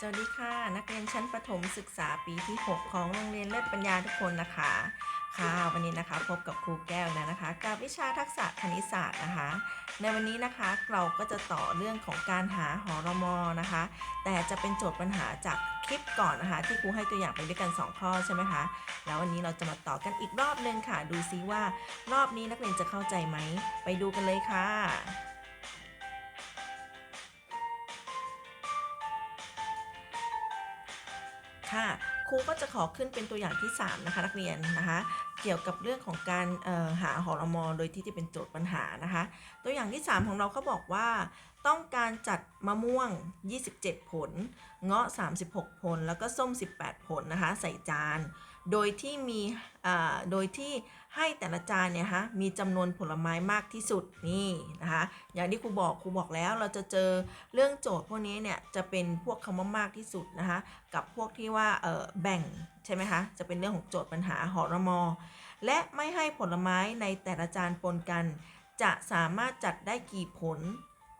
สวัสดีค่ะ นักเรียนชั้นประถมศึกษาปีที่ 6 ของโรงเรียนเลิศปัญญาทุกคนนะคะ ค่ะวันนี้นะคะพบกับครูแก้วแล้วนะคะกับวิชาทักษะคณิตศาสตร์นะคะ ในวันนี้นะคะเราก็จะต่อเรื่องของการหาหอรมอนะคะ แต่จะเป็นโจทย์ปัญหาจากคลิปก่อนนะคะ ที่ครูให้ตัวอย่างไปด้วยกัน 2 ข้อใช่ไหมคะแล้ววันนี้เราจะมาต่อกันอีกรอบนึงค่ะ ดูซิว่ารอบนี้นักเรียนจะเข้าใจไหมไปดูกันเลยค่ะ ค่ะครูก็จะขอขึ้นเป็นตัวอย่างที่ 3 นะคะ นักเรียนนะคะ เกี่ยวกับเรื่องของการหาหอรมอโดยที่จะเป็นโจทย์ปัญหานะคะ ตัวอย่างที่ 3 ของเราเขาบอกว่า ต้องการจัดมะม่วง 27 ผล เงาะ 36 ผล แล้วก็ส้ม 18 ผลนะคะ ใส่จาน โดยที่มีอ่าโดยที่ให้แต่ละจานเนี่ยฮะมีจำนวนผลไม้มากที่สุดนี่นะคะอย่างที่ครูบอกครูบอกแล้วเราจะเจอเรื่องโจทย์พวกนี้เนี่ยจะเป็นพวกคำว่ามากที่สุดนะคะกับพวกที่ว่าเออแบ่งใช่ไหมคะจะเป็นเรื่องของโจทย์ปัญหาหอรมอ และไม่ให้ผลไม้ในแต่ละจานปนกัน จะสามารถจัดได้กี่ผล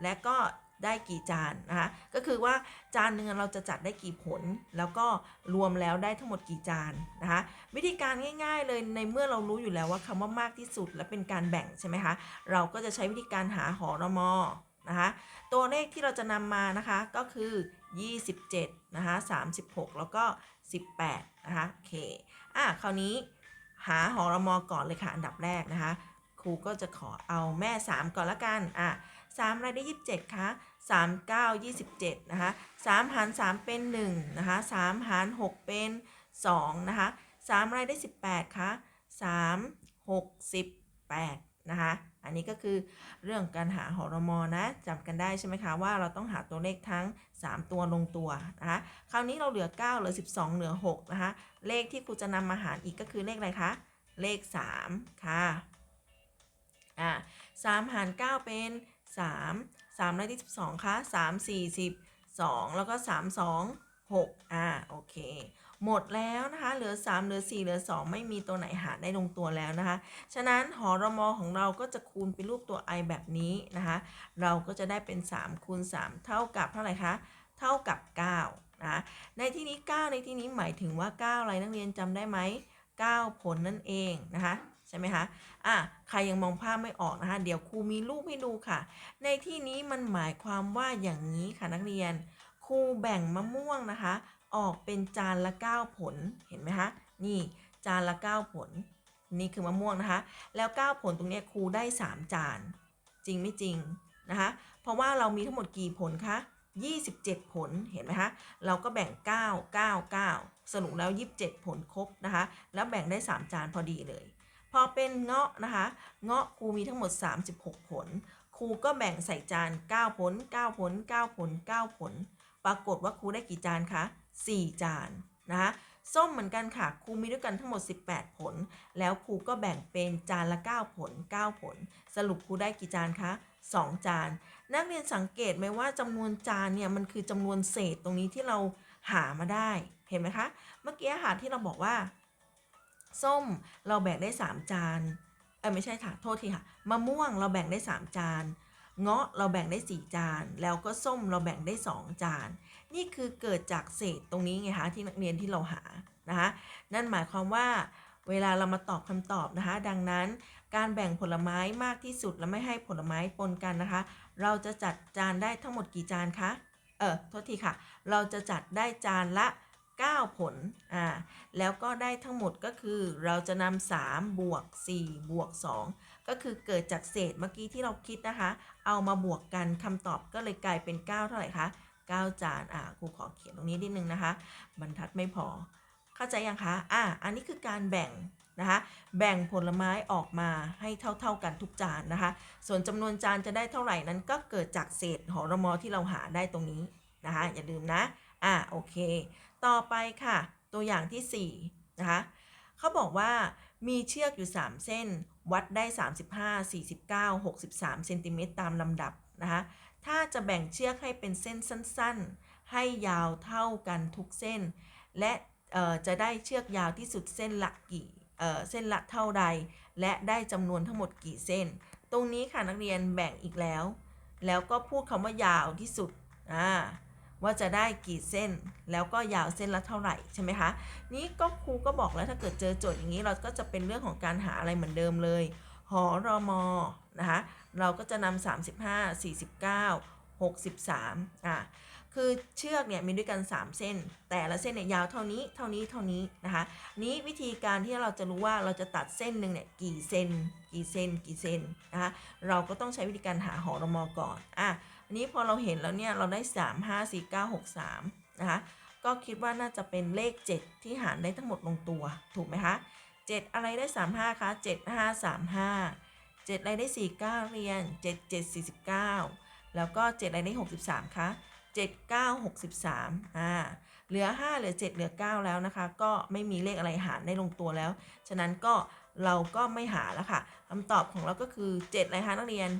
และก็ ได้กี่จานนะคะก็คือว่าจานหนึ่งเราจะจัดได้กี่ผล แล้วก็รวมแล้วได้ทั้งหมดกี่จานนะคะวิธีการง่ายๆเลยในเมื่อเรารู้อยู่แล้วว่าคำว่ามากที่สุดและเป็นการแบ่งใช่ไหมคะเราก็จะใช้วิธีการหาหอรมอนะคะตัวเลขที่เราจะนำมานะคะก็คือ 27นะคะ36 แล้วก็ 18นะคะโอเคอะคราวนี้หาหอรมอก่อนเลยค่ะอันดับแรกนะคะครูก็จะขอเอาแม่ 3 ก่อนละกัน อะ3อะไรได้ 27 คะ 3 9 27นะคะ3หาร3เป็น1นะคะ3หาร6เป็น2นะคะ3อะไรได้ 18คะ3 6 18นะคะอันนี้ก็คือเรื่องการหาหอรมอนะจำกันได้ใช่ไหมคะว่าเราต้องหาตัวเลขทั้ง 3 ตัวลงตัวนะคะคราวนี้เราเหลือ 9 เหลือ 12 เหลือ6นะคะเลขที่ครูจะนำมาหารอีกก็คือเลขอะไรคะเลข 3 ค่ะอ่า3หาร 9 เป็น 3 3ได้ที่12คะ3 4 12แล้วก็3 2 6อ่าโอเค หมดแล้วนะคะเหลือ3เหลือ4เหลือ2ไม่มีตัวไหนหาได้ลงตัวแล้วนะคะ ฉะนั้นหอรมอของเราก็จะคูณเป็นรูปตัว i แบบนี้นะคะ เราก็จะได้เป็น3คูณ3เท่ากับเท่าไหร่คะเท่ากับ9นะคะในที่นี้ 9 ในที่นี้หมายถึงว่า 9 อะไรนักเรียนจำได้ไหม 9 ผลนั่นเองนะคะ ใช่ไหมคะอะใครยังมองภาพไม่ออกนะคะ เดี๋ยวครูมีรูปให้ดูค่ะ ในที่นี้มันหมายความว่าอย่างนี้ค่ะนักเรียน ครูแบ่งมะม่วงนะคะ ออกเป็นจานละ 9 ผล เห็นไหมคะ นี่จานละ 9 ผล นี่คือมะม่วงนะคะ แล้ว 9 ผลตรงนี้ครูได้ 3 จาน จริงไม่จริงนะคะ เพราะว่าเรามีทั้งหมดกี่ผลคะ 27 ผล เห็นไหมคะ เราก็แบ่ง 9 9 9 สรุปแล้ว 27 ผลครบนะคะ แล้วแบ่งได้ 3 จานพอดีเลย อเป็นเงาะนะคะ เงาะครูมีทั้งหมด 36 ผล ครูก็แบ่งใส่จาน 9 ผล 9 ผล 9 ผล 9 ผล ปรากฏว่าครูได้กี่จานคะ 4 จานนะคะส้มเหมือนกันค่ะ ครูมีด้วยกันทั้งหมด 18 ผล แล้วครูก็แบ่งเป็นจานละ 9 ผล 9 ผล สรุปครูได้กี่จานคะ 2 จาน นักเรียนสังเกตไหมว่าจำนวนจานเนี่ยมันคือจำนวนเศษตรงนี้ที่เราหามาได้ เห็นไหมคะ เมื่อกี้หาที่เราบอกว่า ส้มเราแบ่งได้ 3 จานเออไม่ใช่ค่ะ โทษทีค่ะ มะม่วงเราแบ่งได้ 3 จาน เงาะเราแบ่งได้ 4 จาน แล้วก็ส้มเราแบ่งได้ 2 จาน นี่คือเกิดจากเศษตรงนี้ไงคะที่นักเรียนที่เราหานะคะนั่นหมายความว่าเวลาเรามาตอบคำตอบนะคะ ดังนั้นการแบ่งผลไม้มากที่สุดและไม่ให้ผลไม้ปนกันนะคะ เราจะจัดจานได้ทั้งหมดกี่จานคะ เออโทษทีค่ะ เราจะจัดได้จานละ 9 ผล อ่า แล้วก็ได้ทั้งหมดก็คือเราจะนำ3บวก4บวก2ก็คือเกิดจากเศษเมื่อกี้ที่เราคิดนะคะ เอามาบวกกันคำตอบก็เลยกลายเป็น 9 เท่าไหร่คะ 9 จาน อ่า ครูขอเขียนตรงนี้นิดนึงนะคะ บรรทัดไม่พอ เข้าใจยังคะ อ่า อันนี้คือการแบ่งนะคะ แบ่งผลไม้ออกมาให้เท่า ๆกันทุกจานนะคะ ส่วนจำนวนจานจะได้เท่าไหร่นั้นก็เกิดจากเศษหอรมอที่เราหาได้ตรงนี้นะคะ อย่าลืมนะ อ่า โอเค ต่อไปค่ะ ตัวอย่างที่ 4 นะคะเขาบอกว่ามีเชือกอยู่ 3 เส้น วัดได้ 35 49 63เซนติเมตรตามลำดับนะคะถ้าจะแบ่งเชือกให้เป็นเส้นสั้นๆ ให้ยาวเท่ากันทุกเส้น และจะได้เชือกยาวที่สุดเส้นละกี่เส้นละเท่าใด และได้จำนวนทั้งหมดกี่เส้น ตรงนี้ค่ะนักเรียนแบ่งอีกแล้ว แล้วก็พูดคำว่ายาวที่สุดอ่า ว่าจะได้กี่เส้นแล้วก็ยาวเส้นละเท่าไหร่ใช่ไหมคะนี้ก็ครูก็บอกแล้วถ้าเกิดเจอโจทย์อย่างนี้เราก็จะเป็นเรื่องของการหาอะไรเหมือนเดิมเลยหอรอมอนะคะเราก็จะนำ35 49 63อะคือเชือกเนี่ยมีด้วยกัน 3 เส้น แต่ละเส้นเนี่ยยาวเท่านี้เท่านี้เท่านี้นะคะนี้วิธีการที่เราจะรู้ว่าเราจะตัดเส้นหนึ่งเนี่ยกี่เซนกี่เซนกี่เซนนะคะเราก็ต้องใช้วิธีการหาหอรมอก่อนอะ นนี้พอเราเห็นแล้วเนี่ยเราได้ 3 5 4 9 6 3 นะคะ ก็คิดว่าน่าจะเป็นเลข 7 ที่หารได้ทั้งหมดลงตัว ถูกไหมคะ 7 อะไรได้ 35 คะ 7 5 3 5 7 อะไรได้ 49 เรียน 7 7 49 แล้วก็ 7 อะไรได้ 63 คะ 7 9 63 อ่า เหลือ 5 เหลือ 7 เหลือ 9 แล้วนะคะ ก็ไม่มีเลขอะไรหารได้ลงตัวแล้ว ฉะนั้นก็เราก็ไม่หาแล้วค่ะคำตอบของเราก็คือ 7 อะไรคะนักเรียน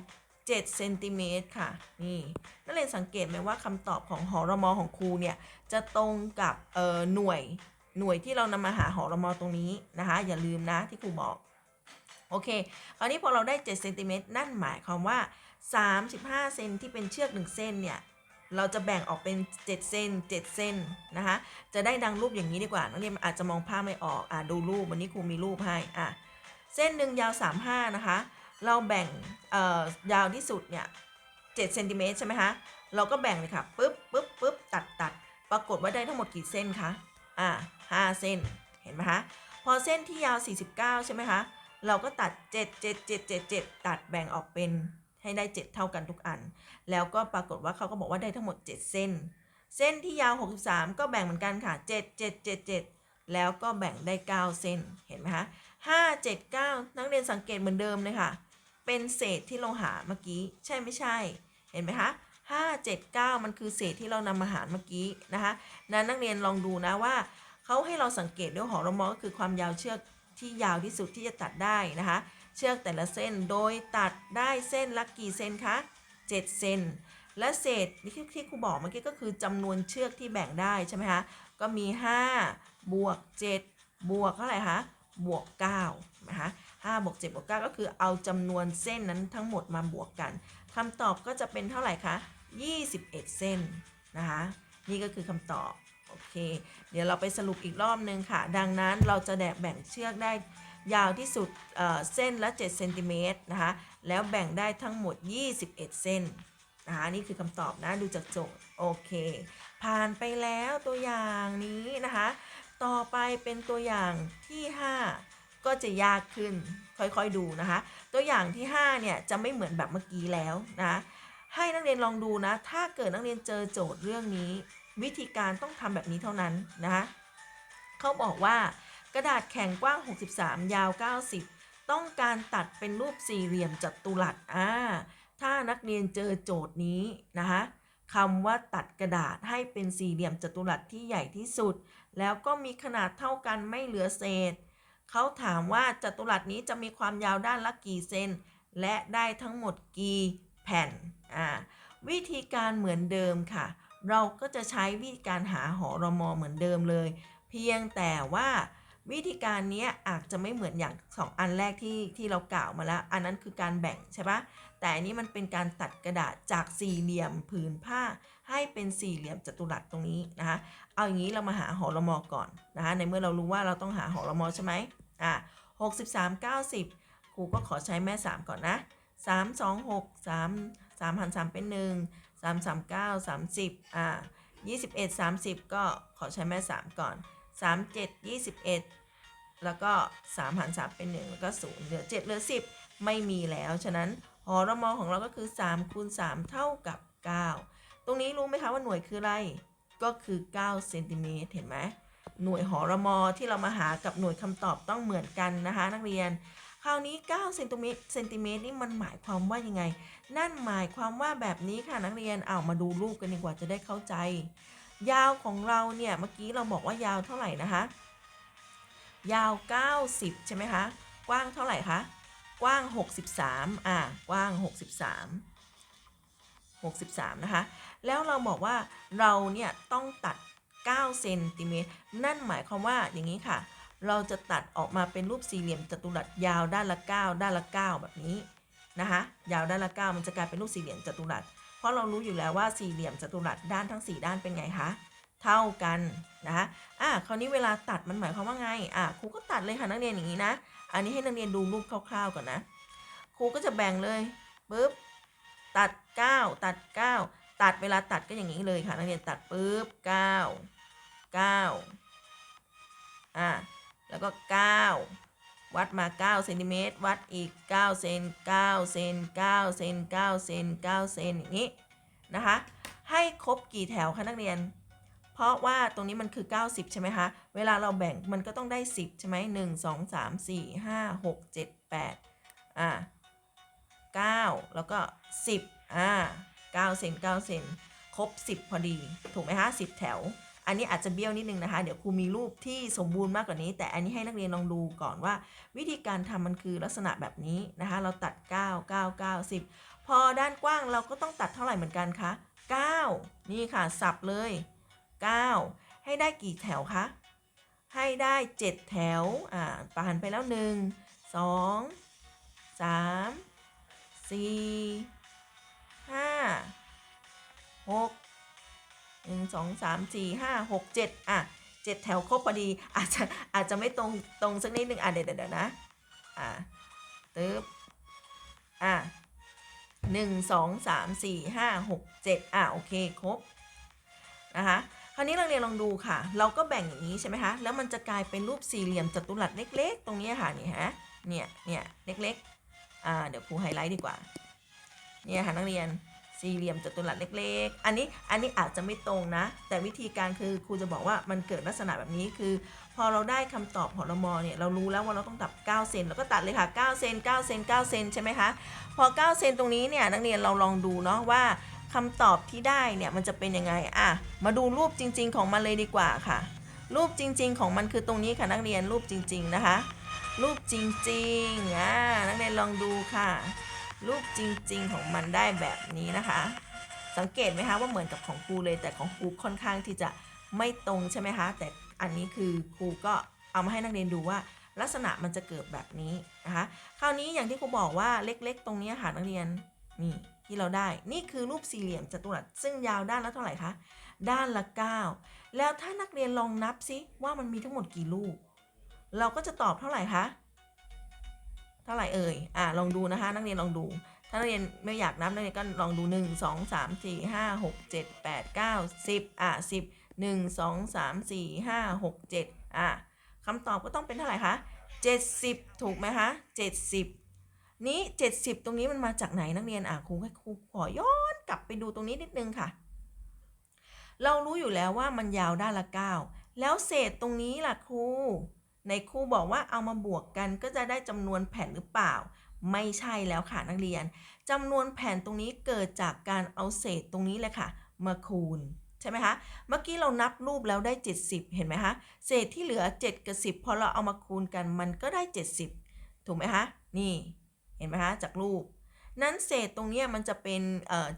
7เซนติเมตรค่ะ นี่นักเรียนสังเกตไหมว่าคำตอบของหอรมอของครูเนี่ย จะตรงกับเอ่อหน่วยหน่วยที่เรานำมาหาหอรมอตรงนี้นะคะ อย่าลืมนะที่ครูบอก โอเค คราวนี้พอเราได้7เซนติเมตรนั่นหมายความว่า 35 เซนที่เป็นเชือก 1 เส้นเนี่ยเราจะแบ่งออกเป็น 7 เส้น 7 เส้นนะคะ จะได้ดังรูปอย่างนี้ดีกว่า นักเรียนอาจจะมองภาพไม่ออก อะดูรูป วันนี้ครูมีรูปให้ อะ เส้นหนึ่งยาว 35 นะคะ เราแบ่งยาวที่สุดเนี่ย7เซนติเมตรใช่ไหมคะ เราก็แบ่งเลยค่ะปึ๊บปึ๊บปึ๊บตัดตัดปรากฏว่าได้ทั้งหมดกี่เส้นคะ อะ5เส้น เห็นไหมคะ พอเส้นที่ยาว 49 ใช่ไหมคะ เราก็ตัด 7 7 7 7 7 ตัดแบ่งออกเป็นให้ได้ 7 เท่ากันทุกอัน แล้วก็ปรากฏว่าเขาก็บอกว่าได้ทั้งหมด 7 เส้น เส้นที่ยาว 63 ก็แบ่งเหมือนกันค่ะ 7 7 7 7 แล้วก็แบ่งได้ 9 เส้น เห็นไหมคะ5 7 9 นักเรียนสังเกตเหมือนเดิมเลยค่ะ เป็นเศษที่เราหาเมื่อกี้ ใช่ไม่ใช่ เห็นไหมคะ5 7 9มันคือเศษที่เรานำมาหารเมื่อกี้นะคะนั้นนักเรียนลองดูนะว่าเขาให้เราสังเกตด้วยหอรมอก็คือความยาวเชือกที่ยาวที่สุดที่จะตัดได้นะคะ เชือกแต่ละเส้นโดยตัดได้เส้นละกี่เซนคะ7เซนและเศษที่ที่ครูบอกเมื่อกี้ก็คือจำนวนเชือกที่แบ่งได้ใช่ไหมคะก็มี5บวก7บวกเท่าไหร่คะบวก9นะคะ 5บวก7บวก9ก็คือเอาจำนวนเส้นนั้นทั้งหมดมาบวกกันคำตอบก็จะเป็นเท่าไหร่คะ21 เส้นนะคะนี่ก็คือคำตอบโอเค เดี๋ยวเราไปสรุปอีกรอบนึงค่ะ ดังนั้นเราจะแดกแบ่งเชือกได้ยาวที่สุดเอ่อเส้นละ7เซนติเมตรนะคะ แล้วแบ่งได้ทั้งหมด 21 เส้นนะคะนี่คือคำตอบนะดูจากโจทย์โอเค ผ่านไปแล้วตัวอย่างนี้นะคะ ต่อไปเป็นตัวอย่างที่ 5 ก็จะยากขึ้นค่อยๆดูนะคะ ตัวอย่างที่5เนี่ยจะไม่เหมือนแบบเมื่อกี้แล้วนะให้นักเรียนลองดูนะ ถ้าเกิดนักเรียนเจอโจทย์เรื่องนี้ วิธีการต้องทำแบบนี้เท่านั้นนะคะเขาบอกว่ากระดาษแข็งกว้าง 63 ยาว 90 ต้องการตัดเป็นรูปสี่เหลี่ยมจัตุรัสอ่าถ้านักเรียนเจอโจทย์นี้นะคะคำว่าตัดกระดาษให้เป็นสี่เหลี่ยมจัตุรัสที่ใหญ่ที่สุด แล้วก็มีขนาดเท่ากันไม่เหลือเศษ เขาถามว่าจัตุรัสนี้จะมีความยาวด้านละกี่เซน และได้ทั้งหมดกี่แผ่น อ่า วิธีการเหมือนเดิมค่ะ เราก็จะใช้วิธีการหาหอรมอเหมือนเดิมเลย เพียงแต่ว่าวิธีการนี้อาจจะไม่เหมือนอย่างสองอันแรกที่ที่เรากล่าวมาแล้ว อันนั้นคือการแบ่งใช่ปะแต่อันนี้มันเป็นการตัดกระดาษจากสี่เหลี่ยมผืนผ้า ให้เป็นสี่เหลี่ยมจัตุรัสตรงนี้นะคะ เอาอย่างนี้เรามาหาหอรมอก่อนนะคะ ในเมื่อเรารู้ว่าเราต้องหาหอรมอใช่ไหม อ่าหกสิบสามเก้าสิบครูก็ขอใช้แม่สามก่อนนะสามสองหกสามสามพันสามเป็นหนึ่งสามสามเก้าสามสิบอ่ายี่สิบเอ็ดสามสิบก็ขอใช้แม่สามก่อนสามเจ็ดยี่สิบเอ็ดแล้วก็สามหันสามเป็นหนึ่งแล้วก็ศูนย์เหลือเจ็ดเหลือสิบไม่มีแล้ว ฉะนั้นหอรมอของเราก็คือ3คูณ3เท่ากับ 9 ตรงนี้รู้ไหมคะว่าหน่วยคืออะไร ก็คือ 9 เซนติเมตร เห็นไหม หน่วยหอรมอที่เรามาหากับหน่วยคำตอบต้องเหมือนกันนะคะ นักเรียน คราวนี้9เซนติเมตรเซนติเมตรนี่มันหมายความว่ายังไง นั่นหมายความว่าแบบนี้ค่ะนักเรียนเอามาดูรูปกันดีกว่าจะได้เข้าใจ ยาวของเราเนี่ยเมื่อกี้เราบอกว่ายาวเท่าไหร่นะคะ ยาว 90 ใช่ไหมคะ กว้างเท่าไหร่คะกว้าง 63 อ่า กว้าง 63 63 นะคะ แล้วเราบอกว่าเราเนี่ยต้องตัด 9เซนติเมตรนั่นหมายความว่าอย่างนี้ค่ะ เราจะตัดออกมาเป็นรูปสี่เหลี่ยมจัตุรัสยาวด้านละ 9 ด้านละ 9 แบบนี้นะคะยาวด้านละ 9 มันจะกลายเป็นรูปสี่เหลี่ยมจัตุรัส เพราะเรารู้อยู่แล้วว่าสี่เหลี่ยมจัตุรัสด้านทั้ง 4 ด้านเป็นไงคะเท่ากันนะคะอะคราวนี้เวลาตัดมันหมายความว่าไงอะครูก็ตัดเลยค่ะนักเรียนอย่างนี้นะ อันนี้ให้นักเรียนดูรูปคร่าวๆก่อนนะ ครูก็จะแบ่งเลยปุ๊บตัด 9 ตัด 9 ตัดเวลาตัดก็อย่างนี้เลยค่ะนักเรียนตัดปุ๊บ9 9อะแล้วก็9วัดมา9เซนติเมตรวัดอีก9เซน9เซน9เซน9เซน9เซนอย่างนี้นะคะให้ครบกี่แถวคะนักเรียน เพราะว่าตรงนี้มันคือ 90 ใช่ไหมคะ เวลาเราแบ่งมันก็ต้องได้ 10 ใช่ไหม1 2 3 4 5 6 7 8อ่า9แล้วก็ 10อ่า 9 เซน9 เซนครบ 10 พอดี ถูกไหมคะ10 แถว อันนี้อาจจะเบี้ยวนิดนึงนะคะ เดี๋ยวครูมีรูปที่สมบูรณ์มากกว่านี้ แต่อันนี้ให้นักเรียนลองดูก่อนว่า วิธีการทำมันคือลักษณะแบบนี้นะคะ เราตัด 9 9 9 10 พอด้านกว้างเราก็ต้องตัดเท่าไหร่เหมือนกันคะ9 นี่ค่ะ สับเลย 9 ให้ได้กี่แถวคะ ให้ได้ 7 แถว อ่าผ่านไปแล้ว 1 2 3 4 5 6 1 2 3 4 5 6 7อะ7แถวครบพอดีอาจจะอาจจะไม่ตรงตรงสักนิดนึงอะเดี๋ยวเดี๋ยวนะอ่าตึ๊บอะหนึ่งสองสามสี่ห้าหกเจ็ดอะโอเคครบนะคะคราวนี้เราเรียนลองดูค่ะ เราก็แบ่งอย่างนี้ใช่ไหมคะแล้วมันจะกลายเป็นรูปสี่เหลี่ยมจัตุรัสเล็ก ๆ ตรงนี้ค่ะนี่ฮะเนี่ยเนี่ยเล็กๆอ่าเดี๋ยวครูไฮไลท์ดีกว่า เนี่ยค่ะนักเรียนสี่เหลี่ยมจัตุรัสเล็ก ๆ อันนี้อันนี้อาจจะไม่ตรงนะ แต่วิธีการคือครูจะบอกว่ามันเกิดลักษณะแบบนี้คือ พอเราได้คำตอบของรมเนี่ยเรารู้แล้วว่าเราต้องตัด9เซนเราก็ตัดเลยค่ะ9เซน9เซน9เซนใช่ไหมคะพอ9เซนตรงนี้เนี่ยนักเรียนเราลองดูเนาะว่าคำตอบที่ได้เนี่ยมันจะเป็นยังไงอะมาดูรูปจริง ๆ ของมันเลยดีกว่าค่ะ รูปจริง ๆ ของมันคือตรงนี้ค่ะนักเรียนรูปจริง ๆนะคะ รูปจริงๆอ่านักเรียนลองดูค่ะ รูปจริง ๆ ของมันได้แบบนี้นะคะ สังเกตไหมคะว่าเหมือนกับของครูเลยแต่ของครูค่อนข้างที่จะไม่ตรงใช่ไหมคะ แต่อันนี้คือครูก็เอามาให้นักเรียนดูว่า ลักษณะมันจะเกิดแบบนี้นะคะคราวนี้อย่างที่ครูบอกว่าเล็กๆ ตรงนี้ค่ะนักเรียนนี่ที่เราได้ นี่คือรูปสี่เหลี่ยมจัตุรัสซึ่งยาวด้านละเท่าไหร่คะ ด้านละ 9 แล้วถ้านักเรียนลองนับซิว่ามันมีทั้งหมดกี่ลูก เราก็จะตอบเท่าไหร่คะ ท่าไหร่เอ่ย อ่าลองดูนะคะ นักเรียนลองดู ถ้านักเรียนไม่อยากนับนักเรียนก็ลองดู 1 2 3 4 5 6 7 8 9 10 อะ10 1 2 3 4 5 6 7 อะคำตอบก็ต้องเป็นเท่าไหร่คะ70 ถูกไหมคะ70 นี้ 70 ตรงนี้มันมาจากไหนนักเรียน อะครูครูขอย้อนกลับไปดูตรงนี้นิดนึงค่ะ เรารู้อยู่แล้วว่ามันยาวด้านละ 9 แล้วเศษตรงนี้ล่ะครู ในครูบอกว่าเอามาบวกกันก็จะได้จำนวนแผ่นหรือเปล่า ไม่ใช่แล้วค่ะนักเรียนจำนวนแผ่นตรงนี้เกิดจากการเอาเศษตรงนี้แหละค่ะ มาคูณใช่ไหมคะเมื่อกี้เรานับรูปแล้วได้ 70 เห็นไหมคะเศษที่เหลือ 7 กับ 10 พอเราเอามาคูณกันมันก็ได้ 70 ถูกไหมคะนี่เห็นไหมคะจากรูป นั้นเศษตรงนี้มันจะเป็น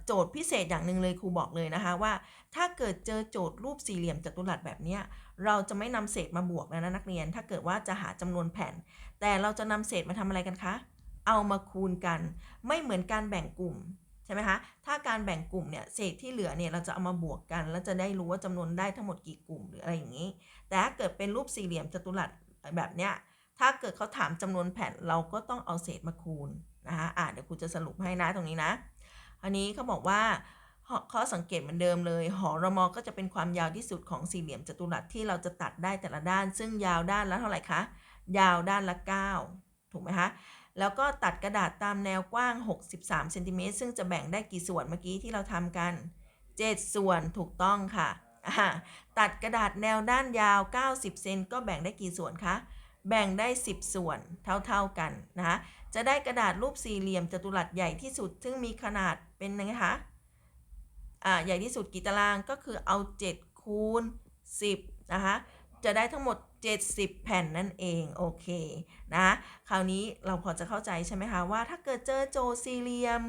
โจทย์พิเศษอย่างหนึ่งเลยครูบอกเลยนะคะว่า ถ้าเกิดเจอโจทย์รูปสี่เหลี่ยมจัตุรัสแบบนี้ เราจะไม่นำเศษมาบวกแล้วนะนักเรียน ถ้าเกิดว่าจะหาจำนวนแผ่น แต่เราจะนำเศษมาทำอะไรกันคะ เอามาคูณกัน ไม่เหมือนการแบ่งกลุ่มใช่ไหมคะ ถ้าการแบ่งกลุ่มเนี่ยเศษที่เหลือเนี่ยเราจะเอามาบวกกัน แล้วจะได้รู้ว่าจำนวนได้ทั้งหมดกี่กลุ่มหรืออะไรอย่างนี้ แต่ถ้าเกิดเป็นรูปสี่เหลี่ยมจัตุรัสแบบเนี้ย ถ้าเกิดเขาถามจำนวนแผ่นเราก็ต้องเอาเศษมาคูณนะคะอะเดี๋ยวครูจะสรุปให้นะตรงนี้นะ อันนี้เขาบอกว่า ข้อสังเกตเหมือนเดิมเลยหอรมอก็จะเป็นความยาวที่สุดของสี่เหลี่ยมจัตุรัสที่เราจะตัดได้แต่ละด้าน ซึ่งยาวด้านละเท่าไหร่คะ ยาวด้านละ 9 ถูกไหมคะ แล้วก็ตัดกระดาษตามแนวกว้าง 63เซนติเมตรซึ่งจะแบ่งได้กี่ส่วนเมื่อกี้ที่เราทำกัน 7 ส่วนถูกต้องค่ะ ตัดกระดาษแนวด้านยาว 90 เซนก็แบ่งได้กี่ส่วนคะแบ่งได้ 10 ส่วนเท่าๆกันนะคะจะได้กระดาษรูปสี่เหลี่ยมจัตุรัสใหญ่ที่สุด ซึ่งมีขนาดเป็นไงคะ อ่าใหญ่ที่สุดกี่ตารางก็คือเอา 7 คูณ 10 นะคะ จะได้ทั้งหมด 70 แผ่นนั่นเอง โอเคนะคราวนี้เราพอจะเข้าใจใช่ไหมคะว่าถ้าเกิดเจอโจ่สี่เหลี่ยม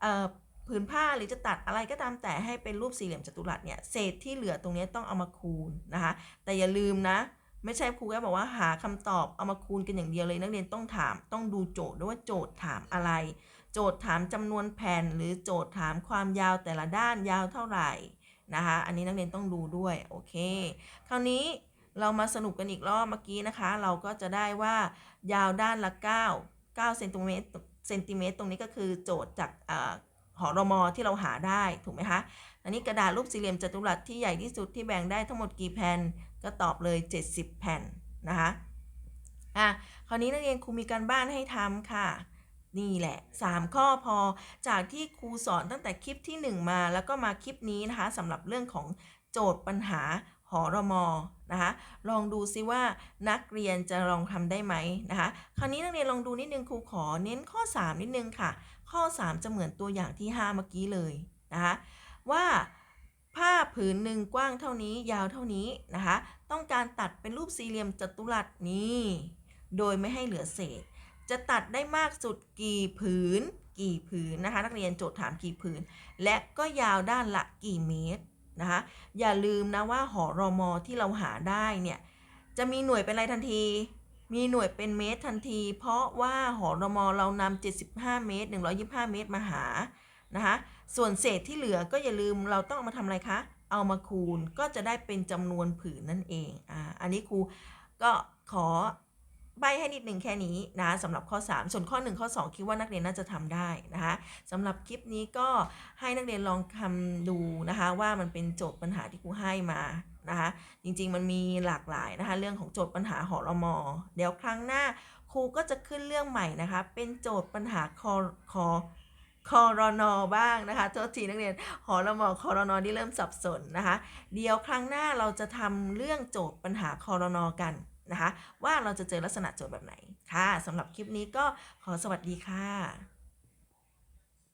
เอ่อผืนผ้าหรือจะตัดอะไรก็ตามแต่ให้เป็นรูปสี่เหลี่ยมจัตุรัสเนี่ยเศษที่เหลือตรงนี้ต้องเอามาคูณนะคะ แต่อย่าลืมนะ ไม่ใช่ครูแค่บอกว่าหาคำตอบเอามาคูณกันอย่างเดียวเลย นักเรียนต้องถามต้องดูโจทย์ด้วยว่าโจทย์ถามอะไร โจทย์ถามจำนวนแผ่น หรือโจทย์ถามความยาวแต่ละด้านยาวเท่าไหร่นะคะ อันนี้นักเรียนต้องดูด้วย โอเค คราวนี้เรามาสรุปกันอีกรอบเมื่อกี้นะคะ เราก็จะได้ว่ายาวด้านละ 9 9เซนติเมตรเซนติเมตรตรงนี้ก็คือโจทย์จากหอรมอที่เราหาได้ถูกไหมคะอันนี้กระดาษรูปสี่เหลี่ยมจัตุรัสที่ใหญ่ที่สุดที่แบ่งได้ทั้งหมดกี่แผ่นก็ตอบเลย 70 แผ่นนะคะอะคราวนี้นักเรียนครูมีการบ้านให้ทำค่ะ นี่แหละ 3 ข้อพอจากที่ครูสอนตั้งแต่คลิปที่ 1 มา แล้วก็มาคลิปนี้นะคะสำหรับเรื่องของโจทย์ปัญหาหอรมอนะคะลองดูซิว่านักเรียนจะลองทำได้ไหมนะคะคราวนี้นักเรียนลองดูนิดนึงครูขอเน้นข้อ 3 นิดนึงค่ะ ข้อ 3 จะเหมือนตัวอย่างที่ 5 เมื่อกี้เลยนะคะว่าผ้าผืนหนึ่งกว้างเท่านี้ยาวเท่านี้นะคะต้องการตัดเป็นรูปสี่เหลี่ยมจัตุรัสนี้ โดยไม่ให้เหลือเศษ จะตัดได้มากสุดกี่ผืน กี่ผืนนะคะ นักเรียนโจทย์ถามกี่ผืน และก็ยาวด้านละกี่เมตรนะคะอย่าลืมนะว่าหอรอมอที่เราหาได้เนี่ยจะมีหน่วยเป็นอะไรทันที มีหน่วยเป็นเมตรทันที เพราะว่าหอรมอเรานำ75 เมตร 125 เมตรมาหานะคะส่วนเศษที่เหลือก็อย่าลืมเราต้องเอามาทำอะไรคะ เอามาคูณก็จะได้เป็นจำนวนผืนนั่นเองอ่าอันนี้ครูก็ขอ ใบให้นิดหนึ่งแค่นี้นะสำหรับข้อ 3 ส่วนข้อ 1 ข้อ 2 คิดว่านักเรียนน่าจะทำได้นะคะสำหรับคลิปนี้ก็ให้นักเรียนลองทำดูนะคะว่ามันเป็นโจทย์ปัญหาที่ครูให้มานะคะจริงๆมันมีหลากหลายนะคะเรื่องของโจทย์ปัญหาหอรมอเดี๋ยวครั้งหน้าครูก็จะขึ้นเรื่องใหม่นะคะเป็นโจทย์ปัญหาคอคอคอรนอบ้างนะคะโทษทีนักเรียนหอรมอคอรนอที่เริ่มสับสนนะคะเดี๋ยวครั้งหน้าเราจะทำเรื่องโจทย์ปัญหาคอรนอกัน นะคะ ว่าเราจะเจอลักษณะโจทย์แบบไหนค่ะสำหรับคลิปนี้ก็ขอสวัสดีค่ะ